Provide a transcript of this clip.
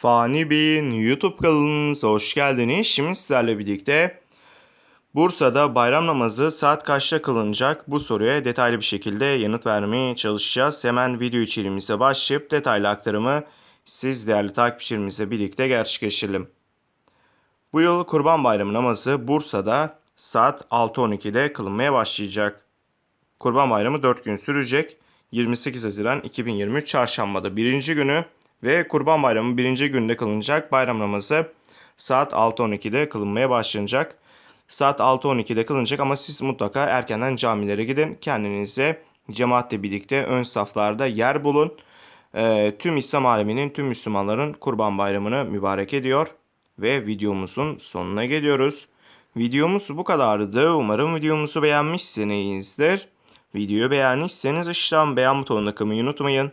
Fani Bey'in YouTube kanalınıza hoş geldiniz. Şimdi sizlerle birlikte Bursa'da bayram namazı saat kaçta kılınacak bu soruya detaylı bir şekilde yanıt vermeye çalışacağız. Hemen video içeriğimize başlayıp detaylı aktarımı siz değerli takipçilerimizle birlikte gerçekleştirelim. Bu yıl Kurban Bayramı namazı Bursa'da saat 6.12'de kılınmaya başlayacak. Kurban Bayramı 4 gün sürecek. 28 Haziran 2023 Çarşamba'da birinci günü ve Kurban Bayramı birinci günde kılınacak bayram namazı saat 6.12'de kılınmaya başlanacak. Saat 6.12'de kılınacak ama siz mutlaka erkenden camilere gidin. Kendinize cemaatle birlikte ön saflarda yer bulun. Ee, tüm İslam aleminin, tüm Müslümanların Kurban Bayramı'nı mübarek ediyor. Ve videomuzun sonuna geliyoruz. Videomuz bu kadardı. Umarım videomuzu beğenmişsinizdir. Videoyu beğendiyseniz aşağıdan beğen butonuna kılmayı unutmayın.